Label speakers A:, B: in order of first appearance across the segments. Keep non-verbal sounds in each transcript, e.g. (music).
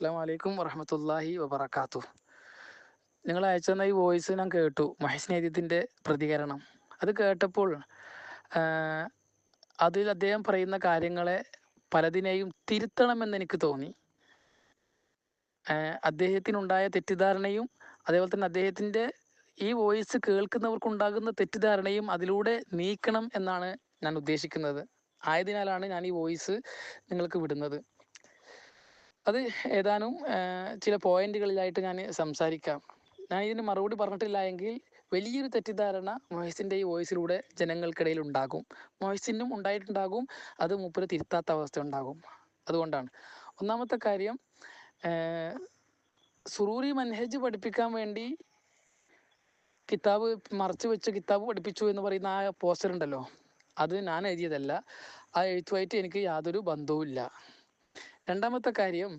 A: അസ്സാം വലൈക്കും വറഹമത്തല്ലാഹി വബർക്കാത്തു നിങ്ങൾ അയച്ചെന്ന ഈ വോയിസ് ഞാൻ കേട്ടു. മഹേഷ് നേദ്യത്തിന്റെ പ്രതികരണം. അത് കേട്ടപ്പോൾ അതിൽ അദ്ദേഹം പറയുന്ന കാര്യങ്ങളെ പലതിനെയും തിരുത്തണമെന്ന് എനിക്ക് തോന്നി. അദ്ദേഹത്തിനുണ്ടായ തെറ്റിദ്ധാരണയും അതേപോലെ തന്നെ അദ്ദേഹത്തിന്റെ ഈ വോയിസ് കേൾക്കുന്നവർക്കുണ്ടാകുന്ന തെറ്റിദ്ധാരണയും അതിലൂടെ നീക്കണം എന്നാണ് ഞാൻ ഉദ്ദേശിക്കുന്നത്. ആയതിനാലാണ് ഞാൻ ഈ വോയിസ് നിങ്ങൾക്ക് വിടുന്നത്. അത് ഏതാനും ചില പോയിന്റുകളിലായിട്ട് ഞാൻ സംസാരിക്കാം. ഞാൻ ഇതിന് മറുപടി പറഞ്ഞിട്ടില്ല എങ്കിൽ വലിയൊരു തെറ്റിദ്ധാരണ മൊഹസിന്റെ ഈ വോയിസിലൂടെ ജനങ്ങൾക്കിടയിൽ ഉണ്ടാകും. മൊഹസിനും ഉണ്ടായിട്ടുണ്ടാകും അത് മൂപ്പര് തിരുത്താത്ത അവസ്ഥ ഉണ്ടാകും. അതുകൊണ്ടാണ്. ഒന്നാമത്തെ കാര്യം സുറൂരി മൻഹജ് പഠിപ്പിക്കാൻ വേണ്ടി കിതാബ് മറച്ചു വെച്ച് കിതാബ് പഠിപ്പിച്ചു എന്ന് പറയുന്ന ആ പോസ്റ്റർ ഉണ്ടല്ലോ അത് ഞാൻ എഴുതിയതല്ല. ആ എഴുത്തുമായിട്ട് എനിക്ക് യാതൊരു ബന്ധവുമില്ല. രണ്ടാമത്തെ കാര്യം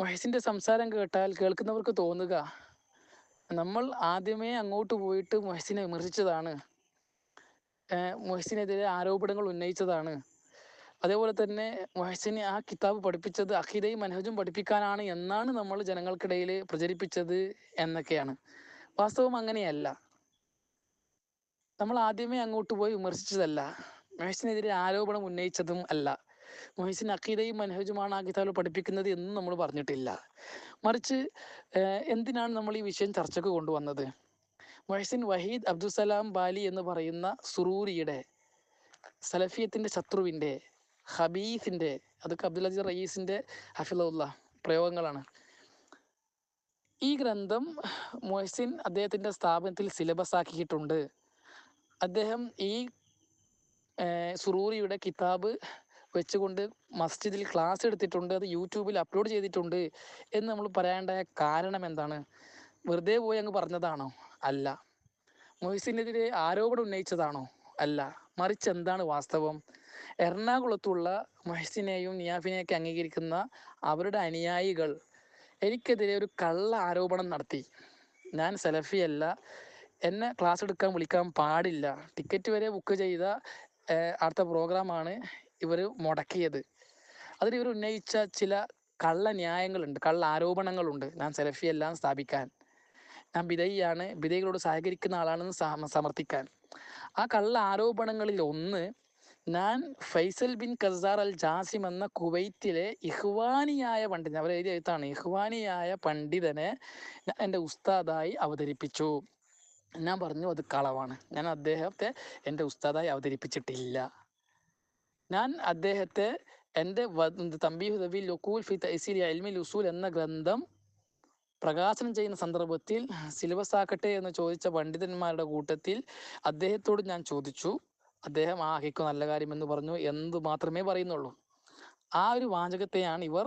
A: മഹേഷിന്റെ സംസാരം കേട്ടാൽ കേൾക്കുന്നവർക്ക് തോന്നുക നമ്മൾ ആദ്യമേ അങ്ങോട്ട് പോയിട്ട് മൊഹസിനെ വിമർശിച്ചതാണ് മൊഹസിനെതിരെ ആരോപണങ്ങൾ ഉന്നയിച്ചതാണ്. അതേപോലെ തന്നെ മൊഹസിനെ ആ കിതാബ് പഠിപ്പിച്ചത് അഖിദയും മനഹജും പഠിപ്പിക്കാനാണ് എന്നാണ് നമ്മൾ ജനങ്ങൾക്കിടയിൽ പ്രചരിപ്പിച്ചത് എന്നൊക്കെയാണ്. വാസ്തവം അങ്ങനെയല്ല. നമ്മൾ ആദ്യമേ അങ്ങോട്ട് പോയി വിമർശിച്ചതല്ല. മൊഹസിനെതിരെ ആരോപണം ഉന്നയിച്ചതും അല്ല. മൊഹസിൻ അക്കീദയും മനഹജുമാണ് ആ കിതാബിൽ പഠിപ്പിക്കുന്നത് എന്നും നമ്മൾ പറഞ്ഞിട്ടില്ല. മറിച്ച് എന്തിനാണ് നമ്മൾ ഈ വിഷയം ചർച്ചയ്ക്ക് കൊണ്ടുവന്നത്? മൊഹസിൻ വഹീദ് അബ്ദുസലാം ബാലി എന്ന് പറയുന്ന സുറൂരിയുടെ സലഫിയത്തിന്റെ ശത്രുവിന്റെ ഹബീസിന്റെ അതൊക്കെ അബ്ദുൽ അജീസ് റയീസിന്റെ ഹഫിലുള്ള പ്രയോഗങ്ങളാണ്. ഈ ഗ്രന്ഥം മൊഹസിൻ അദ്ദേഹത്തിന്റെ സ്ഥാപനത്തിൽ സിലബസ് ആക്കിയിട്ടുണ്ട്. അദ്ദേഹം ഈ സുറൂറിയുടെ കിതാബ് വെച്ചുകൊണ്ട് മസ്ജിദിൽ ക്ലാസ് എടുത്തിട്ടുണ്ട് അത് യൂട്യൂബിൽ അപ്ലോഡ് ചെയ്തിട്ടുണ്ട് എന്ന് നമ്മൾ പറയാണ്ടായ കാരണം എന്താണ്? വെറുതെ പോയി അങ്ങ് പറഞ്ഞതാണോ? അല്ല. മൊയ്സിനെതിരെ ആരോപണം ഉന്നയിച്ചതാണോ? അല്ല. മറിച്ച് എന്താണ് വാസ്തവം? എറണാകുളത്തുള്ള മൊഹസിനെയും നിയാഫിനെയൊക്കെ അംഗീകരിക്കുന്ന അവരുടെ അനുയായികൾ എനിക്കെതിരെ ഒരു കള്ള ആരോപണം നടത്തി. ഞാൻ സെലഫിയല്ല എന്നെ ക്ലാസ് എടുക്കാൻ വിളിക്കാൻ പാടില്ല. ടിക്കറ്റ് വരെ ബുക്ക് ചെയ്ത അടുത്ത പ്രോഗ്രാമാണ് ഇവർ മുടക്കിയത്. അതിൽ ഇവർ ഉന്നയിച്ച ചില കള്ള ന്യായങ്ങളുണ്ട് കള്ള ആരോപണങ്ങളുണ്ട് ഞാൻ സെലഫി എല്ലാം സ്ഥാപിക്കാൻ. ഞാൻ വിധയാണ് ബിദയികളോട് സഹകരിക്കുന്ന ആളാണെന്ന് സമർത്ഥിക്കാൻ. ആ കള്ള ആരോപണങ്ങളിൽ ഒന്ന് ഞാൻ Faisal bin Qasar al Jasim എന്ന കുവൈത്തിലെ ഇഹ്വാനിയായ പണ്ഡിതൻ അവർ എഴുതിയ എഴുത്താണ്. ഇഹ്വാനിയായ പണ്ഡിതനെ എന്റെ ഉസ്താദായി അവതരിപ്പിച്ചു. ഞാൻ പറഞ്ഞു അത് കളവാണ്. ഞാൻ അദ്ദേഹത്തെ എന്റെ ഉസ്താദായി അവതരിപ്പിച്ചിട്ടില്ല. ഞാൻ അദ്ദേഹത്തെ എന്റെ തമ്പീഹുദബി ലുക്കൂൽ ഫി തൈസീരി അൽമിൽ ഉസൂൽ എന്ന ഗ്രന്ഥം പ്രകാശനം ചെയ്യുന്ന സന്ദർഭത്തിൽ സിലബസ് ആക്കട്ടെ എന്ന് ചോദിച്ച പണ്ഡിതന്മാരുടെ കൂട്ടത്തിൽ അദ്ദേഹത്തോട് ഞാൻ ചോദിച്ചു. അദ്ദേഹം ആ ഹിക്കു നല്ല കാര്യമെന്ന് പറഞ്ഞു. എന്ത് മാത്രമേ പറയുന്നുള്ളൂ. ആ ഒരു വാചകത്തെയാണ് ഇവർ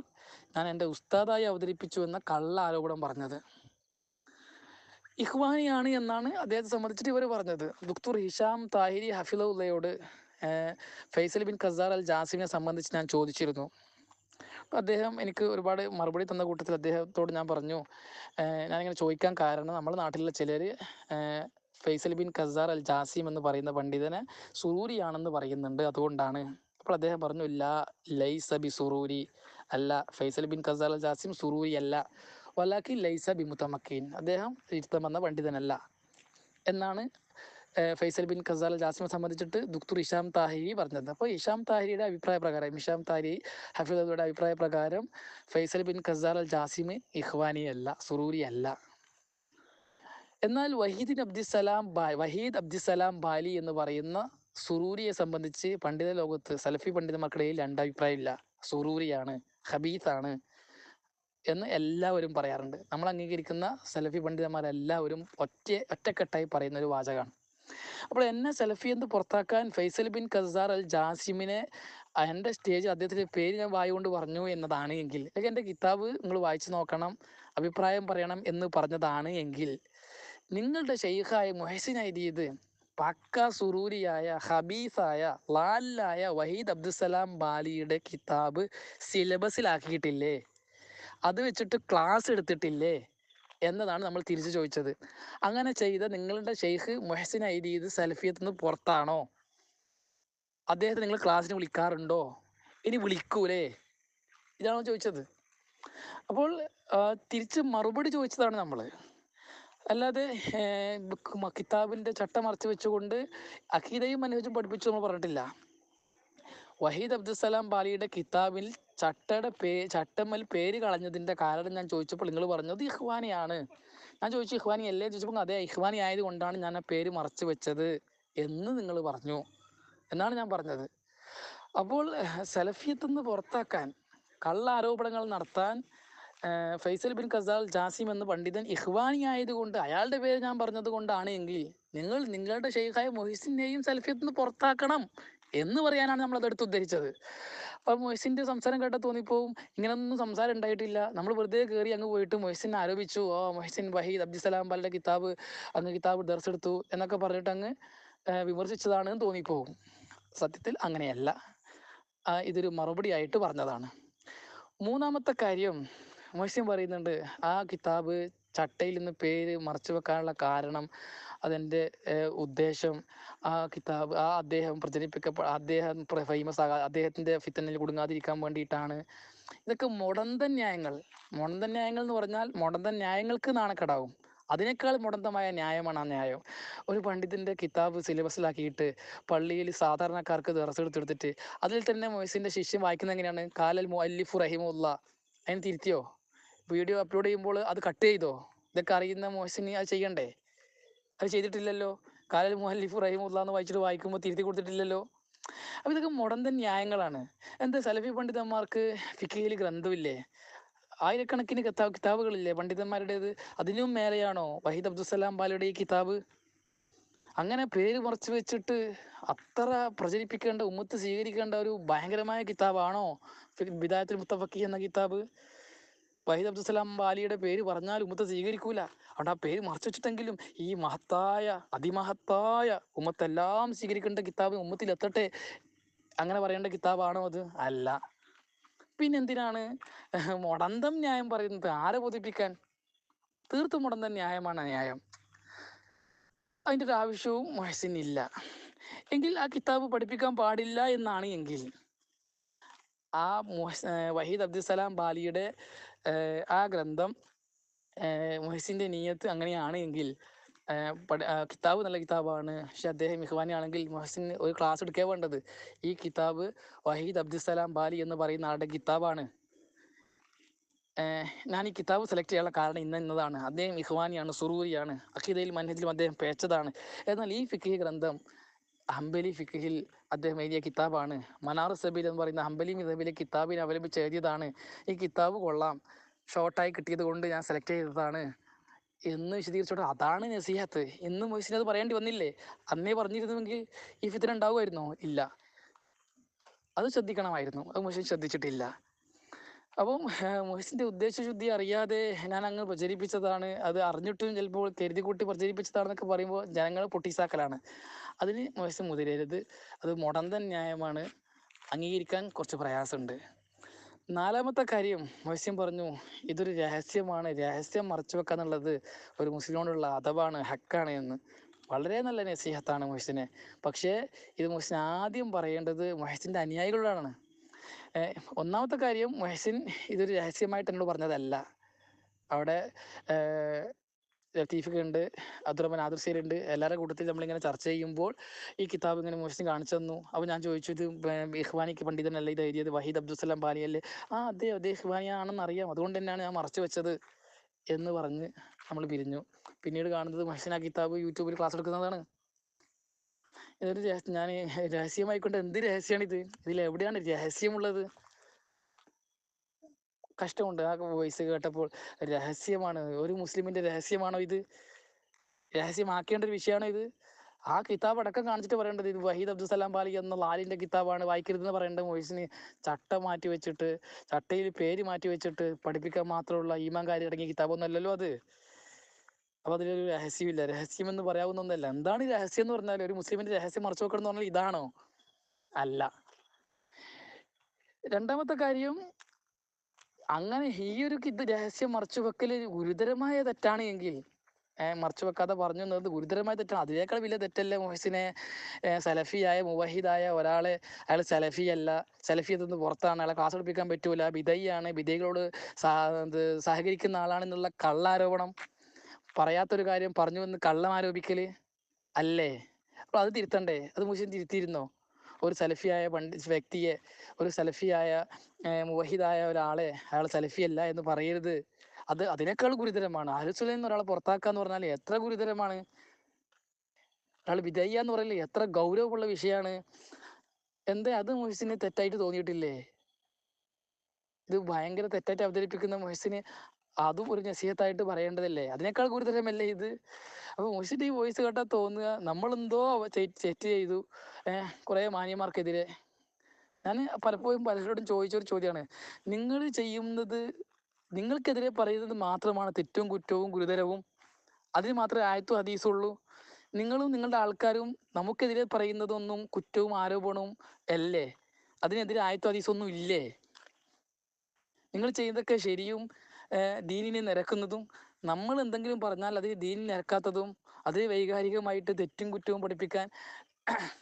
A: ഞാൻ എന്റെ ഉസ്താദായി അവതരിപ്പിച്ചു എന്ന കള്ള ആരോപണം പറഞ്ഞത്. ഇഹ്വാനിയാണ് എന്നാണ് അദ്ദേഹത്തെ സംബന്ധിച്ചിട്ട് ഇവർ പറഞ്ഞത്. ദുക്തുർ ഹിഷാം താഹിരി ഹഫിലുള്ളയോട് ഫൈസൽ ബിൻ ഖസാർ അൽ ജാസിമിനെ സംബന്ധിച്ച് ഞാൻ ചോദിച്ചിരുന്നു. അദ്ദേഹം എനിക്ക് ഒരുപാട് മറുപടി തന്ന കൂട്ടത്തിൽ അദ്ദേഹത്തോട് ഞാൻ പറഞ്ഞു ഞാനിങ്ങനെ ചോദിക്കാൻ കാരണം നമ്മുടെ നാട്ടിലുള്ള ചിലർ Faisal bin Qasar al Jasim എന്ന് പറയുന്ന പണ്ഡിതനെ സുറൂരിയാണെന്ന് പറയുന്നുണ്ട് അതുകൊണ്ടാണ്. അപ്പോൾ അദ്ദേഹം പറഞ്ഞു ലാ ലൈസ ബി സുറൂരി അല്ല Faisal bin Qasar al Jasim സുറൂരി അല്ല. വലാക്കി ലൈസ ബി മുത്തമക്കീൻ. അദ്ദേഹം ഇരുത്തം വന്ന പണ്ഡിതനല്ല. എന്നാണ് ഫൈസൽ ബിൻ ഖസാൽ ജാസിമെ സംബന്ധിച്ചിട്ട് ദുക്തുർ ഇഷാം താഹിരി പറഞ്ഞത് അപ്പോൾ ഇഷാം താഹിരിയുടെ അഭിപ്രായ പ്രകാരം ഇഷാം താഹിരി ഹഫീദയുടെ അഭിപ്രായ പ്രകാരം Faisal bin Qasal al Jasim ഇഹ്വാനി അല്ല സുറൂരി അല്ല എന്നാൽ വഹീദ് അബ്ദുസലാം വഹീദ് അബ്ദുസലാം ബാലി എന്ന് പറയുന്ന സുറൂരിയെ സംബന്ധിച്ച് പണ്ഡിത ലോകത്ത് സലഫി പണ്ഡിതന്മാർക്കിടയിൽ രണ്ടഭിപ്രായമില്ല. സുറൂരിയാണ് ഹബീത്താണ് എന്ന് എല്ലാവരും പറയാറുണ്ട്. നമ്മൾ അംഗീകരിക്കുന്ന സലഫി പണ്ഡിതന്മാരെല്ലാവരും ഒറ്റ ഒറ്റക്കെട്ടായി പറയുന്ന ഒരു വാചകമാണ്. അപ്പോൾ എന്നെ സെൽഫി എന്ന് പുറത്താക്കാൻ ഫൈസൽ ബിൻ ഖസാർ അൽ ജാസിമിനെ എന്റെ സ്റ്റേജ് അദ്ദേഹത്തിന്റെ പേര് ഞാൻ വായി കൊണ്ട് പറഞ്ഞു എന്നതാണ് എങ്കിൽ അല്ലെങ്കിൽ എന്റെ കിതാബ് നിങ്ങൾ വായിച്ചു നോക്കണം അഭിപ്രായം പറയണം എന്ന് പറഞ്ഞതാണ് എങ്കിൽ നിങ്ങളുടെ ഷെയ്ഖായ മൊഹസിൻ അരീദ് പക്ക സുറൂരിയായ ഹബീസായ ലാലായ വഹീദ് അബ്ദുസലാം ബാലിയുടെ കിതാബ് സിലബസിലാക്കിയിട്ടില്ലേ? അത് വെച്ചിട്ട് ക്ലാസ് എടുത്തിട്ടില്ലേ? എന്നതാണ് നമ്മൾ തിരിച്ചു ചോദിച്ചത്. അങ്ങനെ ചെയ്ത നിങ്ങളുടെ ഷെയ്ഖ് മൊഹസിൻ ഐദീദ് സലഫിയത്ത് നിന്ന് പുറത്താണോ? അദ്ദേഹത്തെ നിങ്ങൾ ക്ലാസ്സിന് വിളിക്കാറുണ്ടോ? ഇനി വിളിക്കൂലേ? ഇതാണോ ചോദിച്ചത്. അപ്പോൾ തിരിച്ച് മറുപടി ചോദിച്ചതാണ് നമ്മൾ അല്ലാതെ കിതാബിന്റെ ചട്ട മറച്ചു വെച്ചുകൊണ്ട് അഖീദയും മനോജും പഠിപ്പിച്ചു നമ്മൾ പറഞ്ഞിട്ടില്ല. വഹീദ് അബ്ദുസലാം ബാലിയുടെ കിതാബിൽ ചട്ടയുടെ പേ ചട്ടമ്മൽ പേര് കളഞ്ഞതിന്റെ കാരണം ഞാൻ ചോദിച്ചപ്പോൾ നിങ്ങൾ പറഞ്ഞത് ഇഹ്വാനിയാണ്. ഞാൻ ചോദിച്ചു ഇഹ്വാനി അല്ലേ? ചോദിച്ചപ്പോൾ അതെ ഇഹ്വാനി ആയതുകൊണ്ടാണ് ഞാൻ ആ പേര് മറച്ചു വെച്ചത് എന്ന് നിങ്ങൾ പറഞ്ഞു. എന്നാണ് ഞാൻ പറഞ്ഞത്. അപ്പോൾ സെലഫിയത്ത് നിന്ന് പുറത്താക്കാൻ കള്ള ആരോപണങ്ങൾ നടത്താൻ ഫൈസൽ ബിൻ ഖസാൽ ജാസിം എന്ന പണ്ഡിതൻ ഇഹ്വാനി ആയതുകൊണ്ട് അയാളുടെ പേര് ഞാൻ പറഞ്ഞത് കൊണ്ടാണ് എങ്കിൽ നിങ്ങൾ നിങ്ങളുടെ ഷെയ്ഖായ മൊഹിസിനെയും സെൽഫിയത്ത് നിന്ന് പുറത്താക്കണം എന്ന് പറയാനാണ് നമ്മൾ അതെടുത്ത് ഉദ്ധരിച്ചത്. അപ്പൊ സംസാരം കേട്ടാൽ തോന്നിപ്പോവും. ഇങ്ങനൊന്നും സംസാരം ഉണ്ടായിട്ടില്ല നമ്മൾ വെറുതെ കയറി അങ്ങ് പോയിട്ട് മൊയ്സിനെ ആരോപിച്ചു. ഓ മൊഹ്സിൻ വഹീദ് അബ്ദുസലാം ബാലിന്റെ കിതാബ് അങ്ങ് കിതാബ് ദർസ് എടുത്തു എന്നൊക്കെ പറഞ്ഞിട്ട് അങ്ങ് വിമർശിച്ചതാണ് തോന്നിപ്പോവും. സത്യത്തിൽ അങ്ങനെയല്ല. ഇതൊരു മറുപടി ആയിട്ട് പറഞ്ഞതാണ്. മൂന്നാമത്തെ കാര്യം മൊഹ്സിൻ പറയുന്നുണ്ട് ആ കിതാബ് ചട്ടയിൽ നിന്ന് പേര് മറച്ചു വെക്കാനുള്ള കാരണം അതിന്റെ ഉദ്ദേശം ആ കിതാബ് ആ അദ്ദേഹം പ്രചരിപ്പിക്കപ്പെ അദ്ദേഹം ഫേമസ് ആകാ അദ്ദേഹത്തിന്റെ ഫിത്തനിൽ കുടുങ്ങാതിരിക്കാൻ വേണ്ടിയിട്ടാണ്. ഇതൊക്കെ മുടന്ത ന്യായങ്ങൾ. മുടന്ത ന്യായങ്ങൾ എന്ന് പറഞ്ഞാൽ മുടന്ത ന്യായങ്ങൾക്ക് നാണക്കേടാവും. അതിനേക്കാൾ മുടന്തമായ ന്യായമാണ് ആ ന്യായം. ഒരു പണ്ഡിതന്റെ കിതാബ് സിലബസിലാക്കിയിട്ട് പള്ളിയിൽ സാധാരണക്കാർക്ക് ദർസ് എടുത്തെടുത്തിട്ട് അതിൽ തന്നെ മൊയ്സിന്റെ ശിഷ്യം വായിക്കുന്നത് എങ്ങനെയാണ്? കാലൽ മുഅല്ലിഫു റഹിമുള്ള അതിന് തിരുത്തിയോ? വീഡിയോ അപ്ലോഡ് ചെയ്യുമ്പോൾ അത് കട്ട് ചെയ്തോ? ഇതൊക്കെ അറിയുന്ന മോശിനി അത് ചെയ്യണ്ടേ? അത് ചെയ്തിട്ടില്ലല്ലോ. കാലൽ മുഹല്ലിഫ് റഹിമുല്ല എന്ന് വായിച്ചിട്ട് വായിക്കുമ്പോൾ തിരുത്തി കൊടുത്തിട്ടില്ലല്ലോ. അപ്പൊ ഇതൊക്കെ മുടന്തൻ ന്യായങ്ങളാണ്. എന്താ സലഫി പണ്ഡിതന്മാർക്ക് ഫിക്കയിൽ ഗ്രന്ഥമില്ലേ? ആയിരക്കണക്കിന് കിതാബ് കിതാബുകളില്ലേ? പണ്ഡിതന്മാരുടേത് അതിനും മേലെയാണോ? വഹീദ് അബ്ദുസലാം ബാലയുടെ ഈ കിതാബ്? അങ്ങനെ പേര് മറച്ചു വെച്ചിട്ട് അത്ര പ്രചരിപ്പിക്കേണ്ട ഉമ്മത്ത് സ്വീകരിക്കേണ്ട ഒരു ഭയങ്കരമായ കിതാബാണോ? ബിദായത്തുൽ മുത്തഫക്കി എന്ന കിതാബ്? വഹീദ് അബ്ദുസലാം വാലിയുടെ പേര് പറഞ്ഞാൽ ഉമ്മത്ത് സ്വീകരിക്കൂല. അവിടെ ആ പേര് മറച്ചു വെച്ചിട്ടെങ്കിലും ഈ മഹത്തായ അതിമഹത്തായ ഉമ്മത്തെല്ലാം സ്വീകരിക്കേണ്ട കിതാബ് ഉമ്മത്തിൽ എത്തട്ടെ അങ്ങനെ പറയേണ്ട കിതാബാണോ അത്? അല്ല. പിന്നെന്തിനാണ്? മുടന്തം ന്യായം പറയുന്നത്. ആരെ ബോധിപ്പിക്കാൻ? തീർത്തും മുടന്ത ന്യായമാണ് ന്യായം. അതിന്റെ ഒരു ആവശ്യവും മഹസിനില്ല എങ്കിൽ ആ കിതാബ് പഠിപ്പിക്കാൻ പാടില്ല എന്നാണ് എങ്കിൽ ആ വഹീദ് അബ്ദുസലാം ബാലിയുടെ ആ ഗ്രന്ഥം മുഹസിന്റെ നീയത്ത് അങ്ങനെയാണ് എങ്കിൽ കിതാബ് നല്ല കിതാബാണ്. പക്ഷെ അദ്ദേഹം ഇഹ്വാനി ആണെങ്കിൽ ഒരു ക്ലാസ് എടുക്കേ വേണ്ടത്. ഈ കിതാബ് വഹീദ് അബ്ദുസലാം ബാലി എന്ന് പറയുന്ന ആളുടെ കിതാബാണ്. ഞാൻ ഈ കിതാബ് സെലക്ട് ചെയ്യാനുള്ള കാരണം ഇന്ന ഇന്നതാണ്. അദ്ദേഹം ഇഹ്വാനിയാണ് സുറൂരിയാണ്. അഖീദയിൽ മൻഹജിലും അദ്ദേഹം പേച്ചതാണ്. എന്നാൽ ഈ ഫിഖി ഗ്രന്ഥം ഹംബലി ഫിഖിൽ അദ്ദേഹം എഴുതിയ കിതാബാണ്. മനാർ സബീൽ എന്ന് പറയുന്ന ഹംബലി മിതബിലെ കിതാബിനെ അവലംബിച്ച് എഴുതിയതാണ്. ഈ കിതാബ് കൊള്ളാം. ഷോർട്ടായി കിട്ടിയത് കൊണ്ട് ഞാൻ സെലക്ട് ചെയ്തതാണ്. എന്ന് വിശദീകരിച്ചോട്ടെ. അതാണ് നസീഹത്ത്. എന്ന് മൊയ്സിന് അത് പറയേണ്ടി വന്നില്ലേ? അന്നേ പറഞ്ഞിരുന്നുവെങ്കിൽ ഈ ഫിത്തിന ഉണ്ടാവുമായിരുന്നോ? ഇല്ല. അത് ശ്രദ്ധിക്കണമായിരുന്നു. അത് മൊയ്സിൻ ശ്രദ്ധിച്ചിട്ടില്ല. അപ്പം മൊയ്സിന്റെ ഉദ്ദേശശുദ്ധി അറിയാതെ ഞാൻ അങ്ങ് പ്രചരിപ്പിച്ചതാണ്. അത് അറിഞ്ഞിട്ടും ചിലപ്പോൾ കരുതി കൂട്ടി പ്രചരിപ്പിച്ചതാണെന്നൊക്കെ പറയുമ്പോൾ ജനങ്ങൾ പൊട്ടിസാക്കലാണ്. അതിന് മോശം മുതിരരുത്. അത് മുടന്തൻ ന്യായമാണ്. അംഗീകരിക്കാൻ കുറച്ച് പ്രയാസമുണ്ട്. നാലാമത്തെ കാര്യം മൊയ്സ്യം പറഞ്ഞു ഇതൊരു രഹസ്യമാണ്. രഹസ്യം മറച്ചു വെക്കാന്നുള്ളത് ഒരു മുസ്ലിമോടുള്ള അഥവാണ് ഹക്കാണ് എന്ന്. വളരെ നല്ല നസീഹത്താണ് മൊഹസിനെ പക്ഷേ ഇത് മൊഹസിൻ ആദ്യം പറയേണ്ടത് മൊഹസിന്റെ അനുയായികളോടാണ്. ഒന്നാമത്തെ കാര്യം മൊഹസിൻ ഇതൊരു രഹസ്യമായിട്ട് എന്നോട് പറഞ്ഞതല്ല. അവിടെ ലത്തീഫൊക്കെ ഉണ്ട് അബ്ദുറഹ്മാൻ ആദർശീലുണ്ട് എല്ലാവരുടെ കൂട്ടത്തിൽ നമ്മളിങ്ങനെ ചർച്ച ചെയ്യുമ്പോൾ ഈ കിതാബ് ഇങ്ങനെ മോശം കാണിച്ചു തന്നു. അപ്പോൾ ഞാൻ ചോദിച്ചു ഇത് ഇഹ്വാനിക്ക് പണ്ഡിതനല്ല ഇത് എഴുതിയത്? വഹീദ് അബ്ദുസ്സലാം ബാലിയല്ലേ ആ അതെ അതെ ഇഖ്വാനിയാണെന്ന് അറിയാം. അതുകൊണ്ട് തന്നെയാണ് ഞാൻ മറച്ചു വെച്ചത് എന്ന് പറഞ്ഞ് നമ്മൾ പിരിഞ്ഞു. പിന്നീട് കാണുന്നത് മഹ്സിൻ ആ കിതാബ് യൂട്യൂബിൽ ക്ലാസ് എടുക്കുന്നതാണ്. ഇതൊരു ഞാൻ രഹസ്യമായിക്കൊണ്ട് എന്ത് രഹസ്യമാണ് ഇത് ഇതിൽ എവിടെയാണ് രഹസ്യമുള്ളത്? കഷ്ടമുണ്ട്. ആ വോയിസ് കേട്ടപ്പോൾ രഹസ്യമാണ്. ഒരു മുസ്ലിമിന്റെ രഹസ്യമാണോ ഇത്? രഹസ്യമാക്കേണ്ട ഒരു വിഷയമാണോ ഇത്? ആ കിതാബ് അടക്കം കാണിച്ചിട്ട് പറയേണ്ടത് ഇത് വഹീദ് അബ്ദുസലാം ബാലി എന്ന ലാലിന്റെ കിതാബാണ്. വായിക്കരുതെന്ന് പറയേണ്ട വോയിസിന് ചട്ട മാറ്റി വെച്ചിട്ട് ചട്ടയിൽ പേര് മാറ്റി വെച്ചിട്ട് പഠിപ്പിക്കാൻ മാത്രമുള്ള ഈമാൻ കാര്യം അടങ്ങിയ കിതാബൊന്നല്ലല്ലോ അത്. അപ്പൊ അതിലൊരു രഹസ്യമില്ല. രഹസ്യം എന്ന് പറയാവുന്ന ഒന്നല്ല എന്താണ് രഹസ്യം എന്ന് പറഞ്ഞാൽ ഒരു മുസ്ലിമിന്റെ രഹസ്യം മറച്ചു വെക്കണം എന്ന് പറഞ്ഞാൽ ഇതാണോ? അല്ല. രണ്ടാമത്തെ കാര്യം അങ്ങനെ ഈ ഒരു ഇത് രഹസ്യം മറച്ചു വെക്കൽ ഗുരുതരമായ തെറ്റാണ് എങ്കിൽ മറച്ചു വെക്കാതെ പറഞ്ഞു എന്നത് ഗുരുതരമായ തെറ്റാണ്. അതിനേക്കാൾ വലിയ തെറ്റല്ലേ മുഹസിനെ സലഫിയായ മുവഹിദായ ഒരാളെ അയാൾ സലഫിയല്ല. സലഫി നിന്ന് പുറത്താണ്. അയാളെ ക്ലാസ് എടുപ്പിക്കാൻ പറ്റൂല. വിധയാണ്. ബിദൈകളോട് സഹകരിക്കുന്ന ആളാണെന്നുള്ള കള്ളാരോപണം. പറയാത്തൊരു കാര്യം പറഞ്ഞു എന്ന് കള്ളം ആരോപിക്കൽ അല്ലേ? അപ്പോൾ അത് തിരുത്തണ്ടേ? അത് മുസ്ലിം തിരുത്തിയിരുന്നോ? ഒരു സലഫിയായ പണ്ഡി വ്യക്തിയെ ഒരു സലഫിയായ മുവഹിദായ ഒരാളെ അയാൾ സലഫിയല്ല എന്ന് പറയരുത്. അത് അതിനേക്കാൾ ഗുരുതരമാണ്. അഹലുസുലയിൽ എന്ന് ഒരാളെ പുറത്താക്കാന്ന് പറഞ്ഞാൽ എത്ര ഗുരുതരമാണ്? ഒരാൾ വിധയ്യ എന്ന് പറയല്ലേ എത്ര ഗൗരവമുള്ള വിഷയമാണ് എന്താ അത് മുഹിസിന് തെറ്റായിട്ട് തോന്നിയിട്ടില്ലേ? ഇത് ഭയങ്കര തെറ്റായിട്ട് അവതരിപ്പിക്കുന്ന മൊഹസിന് അതും ഒരു നസീഹത്തായിട്ട് പറയേണ്ടതല്ലേ? അതിനേക്കാൾ ഗുരുതരമല്ലേ ഇത്? അപ്പൊ മൊഹസിന്റെ ഈ വോയിസ് കേട്ടാൽ തോന്നുക നമ്മളെന്തോ തെറ്റ് ചെയ്തു. ഏഹ് കുറെ മാന്യന്മാർക്കെതിരെ. ഞാൻ പലപ്പോഴും പലരോടും ചോദിച്ച ഒരു ചോദ്യമാണ് നിങ്ങൾ ചെയ്യുന്നത് നിങ്ങൾക്കെതിരെ പറയുന്നത് മാത്രമാണ് തെറ്റും കുറ്റവും ഗുരുതരവും. അതിന് മാത്രമേ ആയത്തും ഹദീസുള്ളൂ നിങ്ങളും നിങ്ങളുടെ ആൾക്കാരും നമുക്കെതിരെ പറയുന്നതൊന്നും കുറ്റവും ആരോപണവും അല്ലേ? അതിനെതിരെ ആയത്തും ഹദീസൊന്നും ഇല്ലേ? നിങ്ങൾ ചെയ്യുന്നതൊക്കെ ശരിയും ദീനിനെ നിരക്കുന്നതും നമ്മൾ എന്തെങ്കിലും പറഞ്ഞാൽ അതിന് ദീനിൽ നിരക്കാത്തതും അത് വൈകാരികമായിട്ട് തെറ്റും കുറ്റവും പഠിപ്പിക്കാൻ (clears throat)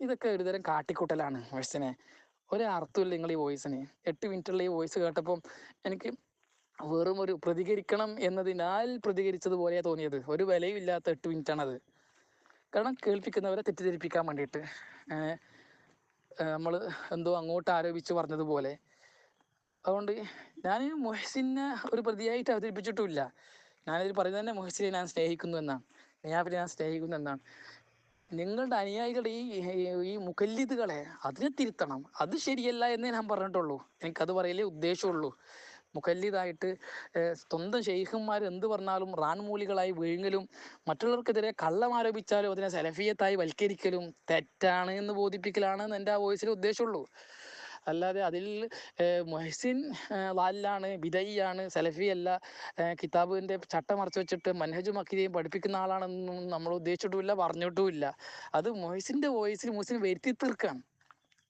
A: ഇതൊക്കെ ഒരുതരം കാട്ടിക്കൂട്ടലാണ് വോയിസിനെ ഒരർത്ഥമില്ല നിങ്ങൾ ഈ വോയിസിന് എട്ട് മിനിറ്റുള്ള ഈ വോയിസ് കേട്ടപ്പം എനിക്ക് വെറും ഒരു പ്രതികരിക്കണം എന്നതിനാൽ പ്രതികരിച്ചതുപോലെയാ തോന്നിയത്. ഒരു വിലയും ഇല്ലാത്ത എട്ട് മിനിറ്റാണത്. കാരണം കേൾപ്പിക്കുന്നവരെ തെറ്റിദ്ധരിപ്പിക്കാൻ വേണ്ടിയിട്ട്. നമ്മൾ എന്തോ അങ്ങോട്ട് ആരോപിച്ച് പറഞ്ഞതുപോലെ അതുകൊണ്ട് ഞാൻ മുഹസിനെ ഒരു പ്രതിയായിട്ട് അവതരിപ്പിച്ചിട്ടുമില്ല. ഞാനിതിൽ പറയുന്നത് തന്നെ മുഹസിനെ ഞാൻ സ്നേഹിക്കുന്നു എന്നാണ്. ഞാൻ ഞാൻ സ്നേഹിക്കുന്നു എന്നാണ്. നിങ്ങളുടെ അനുയായികളുടെ ഈ ഈ മുഖല്ലിതുകളെ അതിനെ തിരുത്തണം. അത് ശരിയല്ല എന്നേ ഞാൻ പറഞ്ഞിട്ടുള്ളൂ. എനിക്കത് പറയലേ ഉദ്ദേശമുള്ളൂ. മുഖല്ലിതായിട്ട് സ്വന്തം ഷെയ്ഖന്മാർ എന്ത് പറഞ്ഞാലും റാൻമൂലികളായി വിഴുങ്ങലും മറ്റുള്ളവർക്കെതിരെ കള്ളം ആരോപിച്ചാലും അതിനെ സെലഫിയത്തായി വൽക്കരിക്കലും തെറ്റാണ് എന്ന് ബോധിപ്പിക്കലാണ് എന്റെ ആ വോയിസിൽ ഉദ്ദേശമുള്ളൂ. അല്ലാതെ അതിൽ മൊഹസിൻ ലാലിലാണ് ബിദയ്യാണ് സലഫി അല്ല കിതാബിന്റെ ചട്ടം മറച്ചു വെച്ചിട്ട് മനഹജു മക്കിനെയും പഠിപ്പിക്കുന്ന ആളാണെന്നും നമ്മൾ ഉദ്ദേശിച്ചിട്ടുമില്ല പറഞ്ഞിട്ടുമില്ല. അത് മൊഹസിന്റെ വോയിസിൽ മുഹസിൻ വരുത്തി തീർക്കാണ്.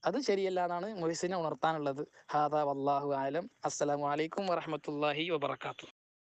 A: അത് ശരിയല്ല എന്നാണ് മൊഹസിനെ ഉണർത്താനുള്ളത്. ഹാദാ വല്ലാഹു ആലം. അസ്സലാമു അലൈക്കും വറഹമത്തല്ലാഹി വബർക്കാത്തു